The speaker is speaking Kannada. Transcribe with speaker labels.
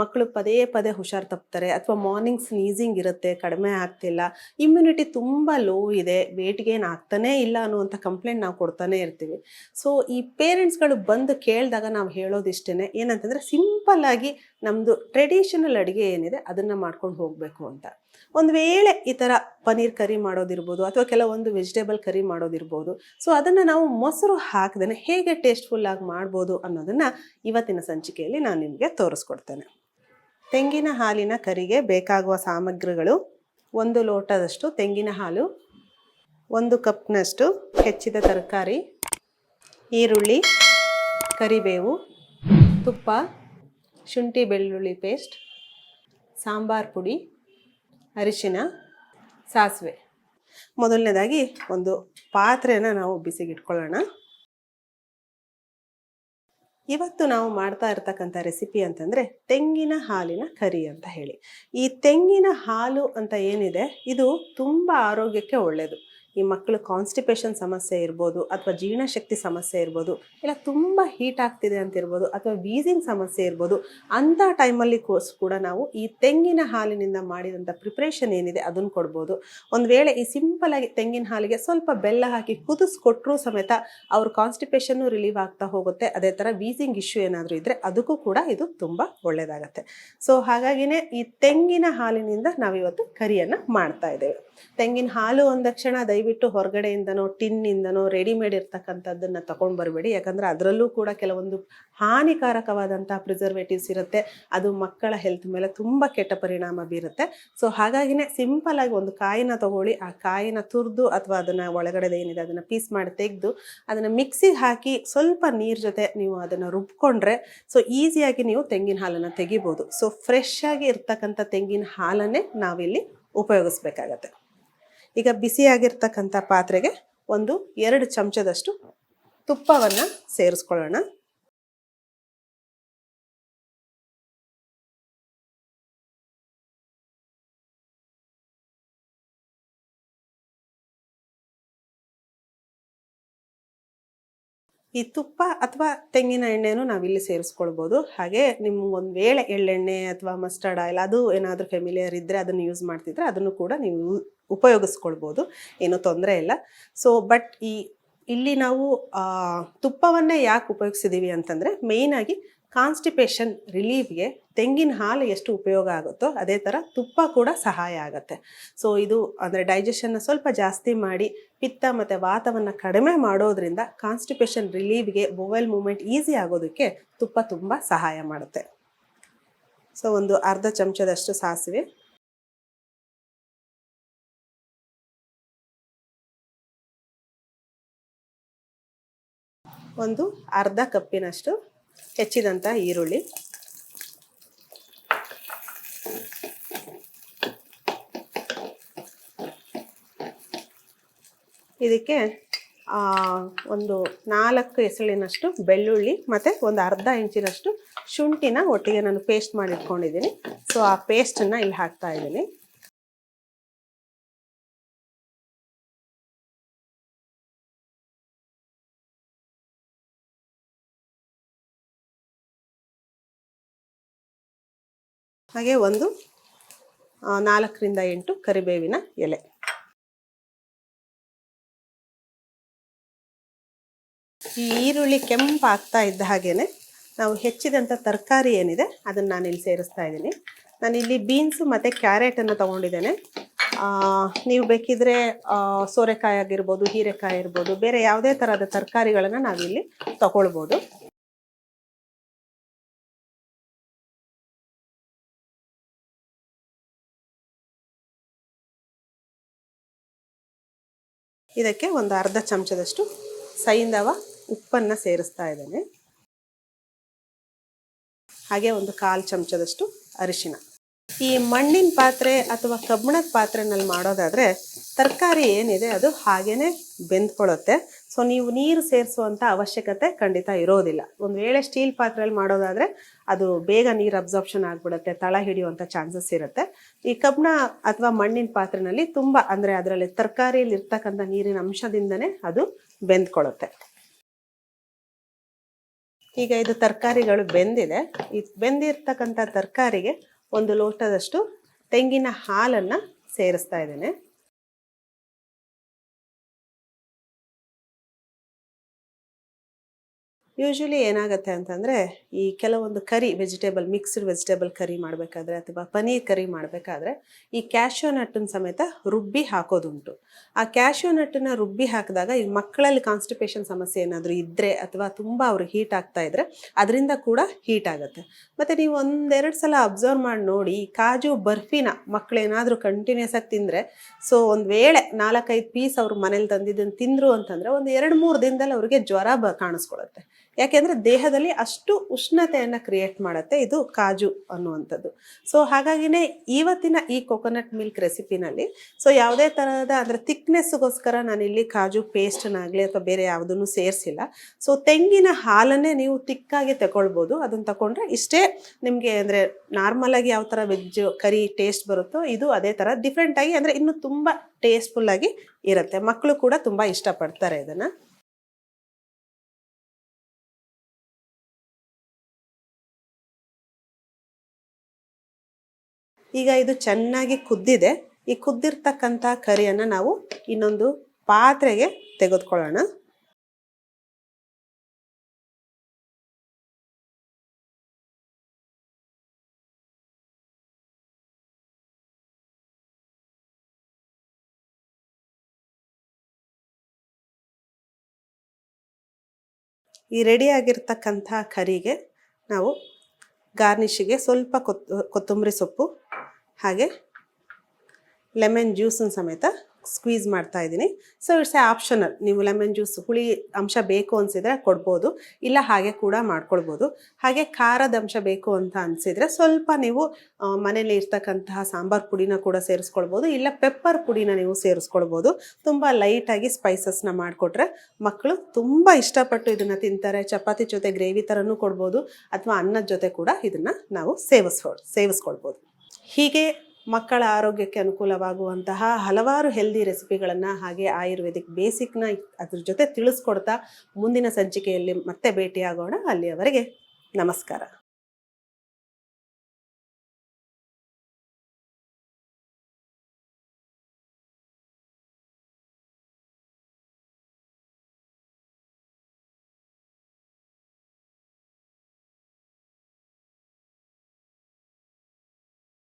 Speaker 1: ಮಕ್ಕಳು ಪದೇ ಪದೇ ಹುಷಾರು ತಪ್ತಾರೆ ಅಥವಾ ಮಾರ್ನಿಂಗ್ ಸ್ನೀಸಿಂಗ್ ಇರುತ್ತೆ, ಕಡಿಮೆ ಆಗ್ತಿಲ್ಲ ಇಮ್ಯುನಿಟಿ ತುಂಬ ಲೋ ಇದೆ ವೇಟ್ ಗೇನ್ ಆಗ್ತಾನೇ ಇಲ್ಲ ಅನ್ನುವಂಥ ಕಂಪ್ಲೇಂಟ್ ನಾವು ಕೊಡ್ತಾನೆ ಇರ್ತೀವಿ. ಸೊ ಈ ಪೇರೆಂಟ್ಸ್ಗಳು ಬಂದು ಕೇಳಿದಾಗ ನಾವು ಹೇಳೋದಿಷ್ಟೇ ಏನಂತಂದರೆ ಸಿಂಪಲ್ ಆಗಿ ನಮ್ಮದು ಟ್ರೆಡಿಷನಲ್ ಅಡುಗೆ ಏನಿದೆ ಅದನ್ನು ಮಾಡ್ಕೊಂಡು ಹೋಗಬೇಕು ಅಂತ. ಒಂದು ವೇಳೆ ಈ ಥರ ಪನೀರ್ ಕರಿ ಮಾಡೋದಿರ್ಬೋದು ಅಥವಾ ಕೆಲವೊಂದು ವೆಜಿಟೇಬಲ್ ಕರಿ ಮಾಡೋದಿರ್ಬೋದು. ಸೊ ಅದನ್ನು ನಾವು ಮೊಸರು ಹಾಕದೇ ಹೇಗೆ ಟೇಸ್ಟ್ಫುಲ್ಲಾಗಿ ಮಾಡ್ಬೋದು ಅನ್ನೋದನ್ನು ಇವತ್ತಿನ ಸಂಚಿಕೆಯಲ್ಲಿ ನಾನು ನಿಮಗೆ ತೋರಿಸ್ಕೊಡ್ತೇನೆ. ತೆಂಗಿನ ಹಾಲಿನ ಕರಿಗೆ ಬೇಕಾಗುವ ಸಾಮಗ್ರಿಗಳು ಒಂದು ಲೋಟದಷ್ಟು ತೆಂಗಿನ ಹಾಲು, ಒಂದು ಕಪ್ನಷ್ಟು ಹೆಚ್ಚಿದ ತರಕಾರಿ, ಈರುಳ್ಳಿ, ಕರಿಬೇವು, ತುಪ್ಪ, ಶುಂಠಿ ಬೆಳ್ಳುಳ್ಳಿ ಪೇಸ್ಟ್, ಸಾಂಬಾರ್ ಪುಡಿ, ಅರಿಶಿನ, ಸಾಸಿವೆ. ಮೊದಲನೇದಾಗಿ ಒಂದು ಪಾತ್ರೆಯನ್ನು ನಾವು ಬಿಸಿಗಿಟ್ಕೊಳ್ಳೋಣ. ಇವತ್ತು ನಾವು ಮಾಡ್ತಾ ಇರ್ತಕ್ಕಂಥ ರೆಸಿಪಿ ಅಂತಂದರೆ ತೆಂಗಿನ ಹಾಲಿನ ಕರಿ ಅಂತ ಹೇಳಿ. ಈ ತೆಂಗಿನ ಹಾಲು ಅಂತ ಏನಿದೆ? ಇದು ತುಂಬ ಆರೋಗ್ಯಕ್ಕೆ ಒಳ್ಳೆಯದು ಈ ಮಕ್ಕಳು ಕಾನ್ಸ್ಟಿಪೇಷನ್ ಸಮಸ್ಯೆ ಇರ್ಬೋದು ಅಥವಾ ಜೀರ್ಣಶಕ್ತಿ ಸಮಸ್ಯೆ ಇರ್ಬೋದು, ಇಲ್ಲ ತುಂಬ ಹೀಟ್ ಆಗ್ತಿದೆ ಅಂತ ಇರ್ಬೋದು ಅಥವಾ ವೀಸಿಂಗ್ ಸಮಸ್ಯೆ ಇರ್ಬೋದು ಅಂಥ ಟೈಮಲ್ಲಿ ಕೋರ್ಸ್ ಕೂಡ ನಾವು ಈ ತೆಂಗಿನ ಹಾಲಿನಿಂದ ಮಾಡಿದಂಥ ಪ್ರಿಪ್ರೇಷನ್ ಏನಿದೆ ಅದನ್ನು ಕೊಡ್ಬೋದು. ಒಂದು ವೇಳೆ ಈ ಸಿಂಪಲ್ ಆಗಿ ತೆಂಗಿನ ಹಾಲಿಗೆ ಸ್ವಲ್ಪ ಬೆಲ್ಲ ಹಾಕಿ ಕುದಿಸ್ಕೊಟ್ರೂ ಸಮೇತ ಅವ್ರ ಕಾನ್ಸ್ಟಿಪೇಷನ್ನು ರಿಲೀವ್ ಆಗ್ತಾ ಹೋಗುತ್ತೆ. ಅದೇ ಥರ ವೀಸಿಂಗ್ ಇಶ್ಯೂ ಏನಾದರೂ ಇದ್ದರೆ ಅದಕ್ಕೂ ಕೂಡ ಇದು ತುಂಬ ಒಳ್ಳೆಯದಾಗತ್ತೆ ಸೊ ಹಾಗಾಗಿನೇ ಈ ತೆಂಗಿನ ಹಾಲಿನಿಂದ ನಾವಿವತ್ತು ಕರಿಯನ್ನು ಮಾಡ್ತಾ ಇದ್ದೇವೆ. ತೆಂಗಿನ ಹಾಲು ಅಂದಕ್ಷಣ ದಯವಿಟ್ಟು ಹೊರಗಡೆಯಿಂದನೋ, ಟಿನ್ನಿಂದನೋ ರೆಡಿಮೇಡ್ ಇರ್ತಕ್ಕಂಥದ್ದನ್ನು ತಗೊಂಡು ಬರಬೇಡಿ. ಯಾಕಂದರೆ ಅದರಲ್ಲೂ ಕೂಡ ಕೆಲವೊಂದು ಹಾನಿಕಾರಕವಾದಂಥ ಪ್ರಿಸರ್ವೇಟಿವ್ಸ್ ಇರುತ್ತೆ. ಅದು ಮಕ್ಕಳ ಹೆಲ್ತ್ ಮೇಲೆ ತುಂಬ ಕೆಟ್ಟ ಪರಿಣಾಮ ಬೀರುತ್ತೆ. ಸೊ ಹಾಗಾಗಿನೇ ಸಿಂಪಲ್ ಆಗಿ ಒಂದು ಕಾಯಿನ ತಗೊಳ್ಳಿ. ಆ ಕಾಯಿನ ತುರಿದು ಅಥವಾ ಅದನ್ನು ಒಳಗಡೆ ಏನಿದೆ ಅದನ್ನು ಪೀಸ್ ಮಾಡಿ ತೆಗೆದು ಅದನ್ನು ಮಿಕ್ಸಿಗೆ ಹಾಕಿ ಸ್ವಲ್ಪ ನೀರು ಜೊತೆ ನೀವು ಅದನ್ನು ರುಬ್ಕೊಂಡ್ರೆ ಸೊ ಈಸಿಯಾಗಿ ನೀವು ತೆಂಗಿನ ಹಾಲನ್ನು ತೆಗಿಬೋದು. ಸೊ ಫ್ರೆಶ್ ಆಗಿ ಇರ್ತಕ್ಕಂಥ ತೆಂಗಿನ ಹಾಲನ್ನೇ ನಾವಿಲ್ಲಿ ಉಪಯೋಗಿಸ್ಬೇಕಾಗತ್ತೆ. ಈಗ ಬಿಸಿಯಾಗಿರ್ತಕ್ಕಂಥ ಪಾತ್ರೆಗೆ ಒಂದು ಎರಡು ಚಮಚದಷ್ಟು ತುಪ್ಪವನ್ನು ಸೇರಿಸ್ಕೊಳ್ಳೋಣ. ಈ ತುಪ್ಪ ಅಥವಾ ತೆಂಗಿನ ಎಣ್ಣೆನೂ ನಾವಿಲ್ಲಿ ಸೇರಿಸ್ಕೊಳ್ಬೋದು. ಹಾಗೆ ನಿಮ್ಗೆ ಒಂದು ವೇಳೆ ಎಳ್ಳೆಣ್ಣೆ ಅಥವಾ ಮಸ್ಟರ್ಡ್ ಆಯಿಲ್ ಅದು ಏನಾದರೂ ಫೆಮಿಲಿಯರ್ ಇದ್ದರೆ ಅದನ್ನು ಯೂಸ್ ಮಾಡ್ತಿದ್ರೆ ಅದನ್ನು ಕೂಡ ನೀವು ಉಪಯೋಗಿಸ್ಕೊಳ್ಬೋದು, ಏನೂ ತೊಂದರೆ ಇಲ್ಲ. ಸೊ ಬಟ್ ಈ, ಇಲ್ಲಿ ನಾವು ತುಪ್ಪವನ್ನೇ ಯಾಕೆ ಉಪಯೋಗಿಸಿದ್ದೀವಿ ಅಂತಂದರೆ ಮೇಯ್ನಾಗಿ ಕಾನ್ಸ್ಟಿಪೇಷನ್ ರಿಲೀಫ್ಗೆ ತೆಂಗಿನ ಹಾಲು ಎಷ್ಟು ಉಪಯೋಗ ಆಗುತ್ತೋ, ಅದೇ ಥರ ತುಪ್ಪ ಕೂಡ ಸಹಾಯ ಆಗುತ್ತೆ. ಸೊ ಇದು ಅಂದರೆ ಡೈಜೆಷನ್ನ ಸ್ವಲ್ಪ ಜಾಸ್ತಿ ಮಾಡಿ, ಪಿತ್ತ ಮತ್ತು ವಾತವನ್ನು ಕಡಿಮೆ ಮಾಡೋದ್ರಿಂದ ಕಾನ್ಸ್ಟಿಪೇಷನ್ ರಿಲೀಫ್ಗೆ ಬೊವೆಲ್ ಮೂಮೆಂಟ್ ಈಸಿ ಆಗೋದಕ್ಕೆ ತುಪ್ಪ ತುಂಬ ಸಹಾಯ ಮಾಡುತ್ತೆ. ಸೊ ಒಂದು ಅರ್ಧ ಚಮಚದಷ್ಟು ಸಾಸಿವೆ ಒಂದು ಅರ್ಧ ಕಪ್ಪಿನಷ್ಟು ಹೆಚ್ಚಿದಂಥ ಈರುಳ್ಳಿ. ಇದಕ್ಕೆ ಒಂದು ನಾಲ್ಕು ಎಸಳಿನಷ್ಟು ಬೆಳ್ಳುಳ್ಳಿ ಮತ್ತು ಒಂದು ಅರ್ಧ ಇಂಚಿನಷ್ಟು ಶುಂಠಿನ ಒಟ್ಟಿಗೆ ನಾನು ಪೇಸ್ಟ್ ಮಾಡಿ ಇಟ್ಕೊಂಡಿದ್ದೀನಿ. ಸೊ ಆ ಪೇಸ್ಟನ್ನು ಇಲ್ಲಿ ಹಾಕ್ತಾ ಇದ್ದೀನಿ. ಹಾಗೆ ಒಂದು ನಾಲ್ಕರಿಂದ ಎಂಟು ಕರಿಬೇವಿನ ಎಲೆ. ಈ ಈರುಳ್ಳಿ ಕೆಂಪಾಗ್ತಾ ಇದ್ದ ಹಾಗೇನೆ ನಾವು ಹೆಚ್ಚಿದಂಥ ತರಕಾರಿ ಏನಿದೆ ಅದನ್ನು ನಾನು ಇಲ್ಲಿ ಸೇರಿಸ್ತಾ ಇದ್ದೀನಿ. ನಾನು ಇಲ್ಲಿ ಬೀನ್ಸು ಮತ್ತು ಕ್ಯಾರೆಟನ್ನು ತೊಗೊಂಡಿದ್ದೇನೆ. ನೀವು ಬೇಕಿದ್ರೆ ಸೋರೆಕಾಯಿ ಆಗಿರ್ಬೋದು, ಹೀರೆಕಾಯಿ ಇರ್ಬೋದು ಬೇರೆ ಯಾವುದೇ ಥರದ ತರಕಾರಿಗಳನ್ನು ನಾವಿಲ್ಲಿ ತಗೊಳ್ಬೋದು. ಇದಕ್ಕೆ ಒಂದು ಅರ್ಧ ಚಮಚದಷ್ಟು ಸೈಂದವ ಉಪ್ಪನ್ನು ಸೇರಿಸ್ತಾ ಇದ್ದೇನೆ. ಹಾಗೆ ಒಂದು ಕಾಲು ಚಮಚದಷ್ಟು ಅರಿಶಿನ ಈ ಮಣ್ಣಿನ ಪಾತ್ರೆ ಅಥವಾ ಕಬ್ಬಿಣದ ಪಾತ್ರೆನಲ್ಲಿ ಮಾಡೋದಾದರೆ ತರಕಾರಿ ಏನಿದೆ ಅದು ಹಾಗೇ ಬೆಂದ್ಕೊಳ್ಳುತ್ತೆ. ಸೊ ನೀವು ನೀರು ಸೇರಿಸುವಂಥ ಅವಶ್ಯಕತೆ ಖಂಡಿತ ಇರೋದಿಲ್ಲ. ಒಂದು ವೇಳೆ ಸ್ಟೀಲ್ ಪಾತ್ರೆಯಲ್ಲಿ ಮಾಡೋದಾದರೆ ಅದು ಬೇಗ ನೀರು ಅಬ್ಸಾರ್ಪ್ಷನ್ ಆಗಿಬಿಡುತ್ತೆ, ತಳ ಹಿಡಿಯುವಂಥ ಚಾನ್ಸಸ್ ಇರುತ್ತೆ. ಈ ಕಬ್ಬಿಣ ಅಥವಾ ಮಣ್ಣಿನ ಪಾತ್ರೆನಲ್ಲಿ ತುಂಬ ಅಂದರೆ ಅದರಲ್ಲಿ ತರಕಾರಿಯಲ್ಲಿ ಇರ್ತಕ್ಕಂಥ ನೀರಿನ ಅಂಶದಿಂದನೇ ಅದು ಬೆಂದ್ಕೊಳ್ಳುತ್ತೆ. ಈಗ ಇದು ತರಕಾರಿಗಳು ಬೆಂದಿದೆ. ಈ ಬೆಂದಿರ್ತಕ್ಕಂಥ ತರಕಾರಿಗೆ ಒಂದು ಲೋಟದಷ್ಟು ತೆಂಗಿನ ಹಾಲನ್ನು ಸೇರಿಸ್ತಾ ಇದ್ದೇನೆ. ಯೂಶ್ವಲಿ ಏನಾಗುತ್ತೆ ಅಂತಂದರೆ, ಈ ಕೆಲವೊಂದು curry vegetable mixed vegetable curry ಮಾಡಬೇಕಾದ್ರೆ ಅಥವಾ ಪನೀರ್ ಕರಿ ಮಾಡಬೇಕಾದ್ರೆ, ಈ ಕ್ಯಾಶ್ಯೂ ನಟ್ಟನ್ನು ಸಮೇತ ರುಬ್ಬಿ ಹಾಕೋದುಂಟು. ಆ ಕ್ಯಾಶ್ಯೂ ನಟ್ಟನ್ನು ರುಬ್ಬಿ ಹಾಕಿದಾಗ ಈ ಮಕ್ಕಳಲ್ಲಿ ಕಾನ್ಸ್ಟಿಪೇಷನ್ ಸಮಸ್ಯೆ ಏನಾದರೂ ಇದ್ದರೆ ಅಥವಾ ತುಂಬ ಅವ್ರಿಗೆ ಹೀಟ್ ಆಗ್ತಾ ಇದ್ದರೆ ಅದರಿಂದ ಕೂಡ ಹೀಟ್ ಆಗುತ್ತೆ. ಮತ್ತು ನೀವು ಒಂದೆರಡು ಸಲ ಅಬ್ಸರ್ವ್ ಮಾಡಿ ನೋಡಿ ಕಾಜು ಬರ್ಫಿನ ಮಕ್ಕಳೇನಾದರೂ ಕಂಟಿನ್ಯೂಸ್ ಆಗಿ ತಿಂದರೆ ಸೊ ಒಂದು ವೇಳೆ ನಾಲ್ಕೈದು ಪೀಸ್ ಅವ್ರ ಮನೇಲಿ ತಂದಿದ್ದನ್ನು ತಿಂದರು ಅಂತಂದರೆ, ಒಂದು ಎರಡು ಮೂರು ದಿನದಲ್ಲಿ ಅವರಿಗೆ ಜ್ವರ ಬ, ಕಾಣಿಸ್ಕೊಳುತ್ತೆ. ಯಾಕೆಂದರೆ ದೇಹದಲ್ಲಿ ಅಷ್ಟು ಉಷ್ಣತೆಯನ್ನು ಕ್ರಿಯೇಟ್ ಮಾಡುತ್ತೆ ಇದು ಕಾಜು ಅನ್ನುವಂಥದ್ದು. ಸೊ ಹಾಗಾಗಿನೇ ಇವತ್ತಿನ ಈ ಕೊಕೊನಟ್ ಮಿಲ್ಕ್ ರೆಸಿಪಿನಲ್ಲಿ ಸೊ ಯಾವುದೇ ಥರದ ಅಂದರೆ ಥಿಕ್ನೆಸ್ಗೋಸ್ಕರ ನಾನಿಲ್ಲಿ ಕಾಜು ಪೇಸ್ಟ್ನಾಗಲಿ ಅಥವಾ ಬೇರೆ ಯಾವುದನ್ನು ಸೇರಿಸಿಲ್ಲ. ಸೊ ತೆಂಗಿನ ಹಾಲನ್ನೇ ನೀವು ತಿಕ್ಕಾಗಿ ತಗೊಳ್ಬೋದು. ಅದನ್ನು ತಗೊಂಡ್ರೆ ಇಷ್ಟೇ ನಿಮಗೆ ಅಂದರೆ ನಾರ್ಮಲಾಗಿ ಯಾವ ಥರ ವೆಜ್ ಕರಿ ಟೇಸ್ಟ್ ಬರುತ್ತೋ ಇದು ಅದೇ ಥರ ಡಿಫ್ರೆಂಟಾಗಿ ಅಂದರೆ ಇನ್ನೂ ತುಂಬ ಟೇಸ್ಟ್ಫುಲ್ಲಾಗಿ ಇರುತ್ತೆ. ಮಕ್ಕಳು ಕೂಡ ತುಂಬ ಇಷ್ಟಪಡ್ತಾರೆ ಇದನ್ನು. ಈಗ ಇದು ಚೆನ್ನಾಗಿ ಕುದ್ದಿದೆ. ಈ ಕುದ್ದಿರ್ತಕ್ಕಂಥ ಕರಿಯನ್ನು ನಾವು ಇನ್ನೊಂದು ಪಾತ್ರೆಗೆ ತೆಗೆದುಕೊಳ್ಳೋಣ. ಈ ರೆಡಿ ಆಗಿರ್ತಕ್ಕಂಥ ಕರಿಗೆ ನಾವು ಗಾರ್ನಿಷಿಗೆ ಸ್ವಲ್ಪ ಕೊತ್ ಕೊತ್ತಂಬರಿ ಸೊಪ್ಪು ಹಾಗೆ ಲೆಮನ್ ಜ್ಯೂಸನ್ನು ಸಮೇತ. ಸ್ಕ್ವೀಸ್ ಮಾಡ್ತಾ ಇದ್ದೀನಿ. ಸೊ ಇಟ್ಸ್ ಎ ಆಪ್ಷನಲ್ ನೀವು ಲೆಮನ್ ಜ್ಯೂಸ್ ಹುಳಿ ಅಂಶ ಬೇಕು ಅನಿಸಿದರೆ ಕೊಡ್ಬೋದು. ಇಲ್ಲ ಹಾಗೆ ಕೂಡ ಮಾಡ್ಕೊಳ್ಬೋದು. ಹಾಗೆ ಖಾರದ ಅಂಶ ಬೇಕು ಅಂತ ಅನಿಸಿದರೆ ಸ್ವಲ್ಪ ನೀವು ಮನೇಲಿ ಇರ್ತಕ್ಕಂತಹ ಸಾಂಬಾರ್ ಪುಡಿನ ಕೂಡ ಸೇರಿಸ್ಕೊಳ್ಬೋದು. ಇಲ್ಲ ಪೆಪ್ಪರ್ ಪುಡಿನ ನೀವು ಸೇರಿಸ್ಕೊಳ್ಬೋದು. ತುಂಬ ಲೈಟಾಗಿ ಸ್ಪೈಸಸ್ನ ಮಾಡಿಕೊಟ್ರೆ ಮಕ್ಕಳು ತುಂಬ ಇಷ್ಟಪಟ್ಟು ಇದನ್ನು ತಿಂತಾರೆ. ಚಪಾತಿ ಜೊತೆ ಗ್ರೇವಿ ಥರನೂ ಕೊಡ್ಬೋದು. ಅಥವಾ ಅನ್ನದ ಜೊತೆ ಕೂಡ ಇದನ್ನು ನಾವು ಸೇವಿಸ್ಕೊ ಸೇವಿಸ್ಕೊಳ್ಬೋದು. ಹೀಗೆ ಮಕ್ಕಳ ಆರೋಗ್ಯಕ್ಕೆ ಅನುಕೂಲವಾಗುವಂತಹ ಹಲವಾರು ಹೆಲ್ದಿ ರೆಸಿಪಿಗಳನ್ನು ಹಾಗೆ ಆಯುರ್ವೇದಿಕ್ ಬೇಸಿಕ್ನ ಅದ್ರ ಜೊತೆ ತಿಳಿಸ್ಕೊಡ್ತಾ ಮುಂದಿನ ಸಂಚಿಕೆಯಲ್ಲಿ ಮತ್ತೆ ಭೇಟಿಯಾಗೋಣ. ಅಲ್ಲಿಯವರೆಗೆ ನಮಸ್ಕಾರ.